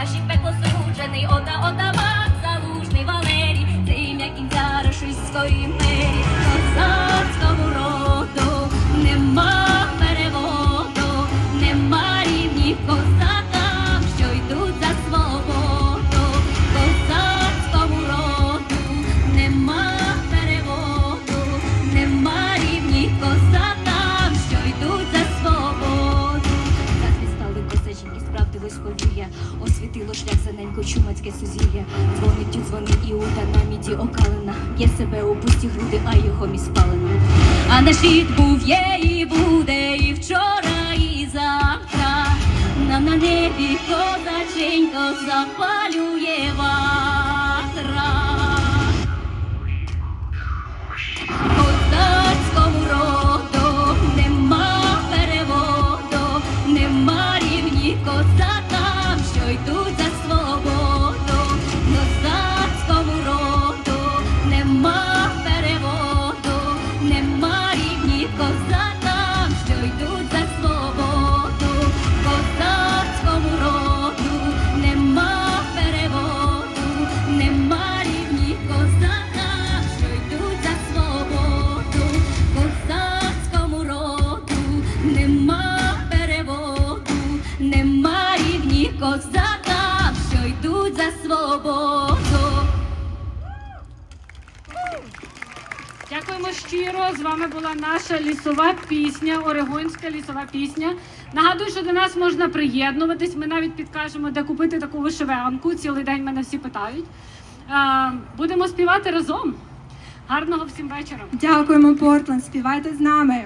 Наші пекло суджений, ота, отамак, залужний Валерій, це ім'я кінця рашистської мері, козацькому роду нема переводу, нема рівнів козацького. Козацьке сузір'я. Дзвонить у дзвони Іуда на міді окалена Є себе у пусті груди, а його мі спалена. А наш рід був є і буде, і вчора, і завтра. Нам на небі козаченько запалює ватра. Щиро. З вами була наша лісова пісня, Орегонська лісова пісня. Нагадую, що до нас можна приєднуватись. Ми навіть підкажемо, де купити таку вишиванку. Цілий день мене всі питають. Е, Будемо співати разом. Гарного всім вечора. Дякуємо, Портленд. Співайте з нами.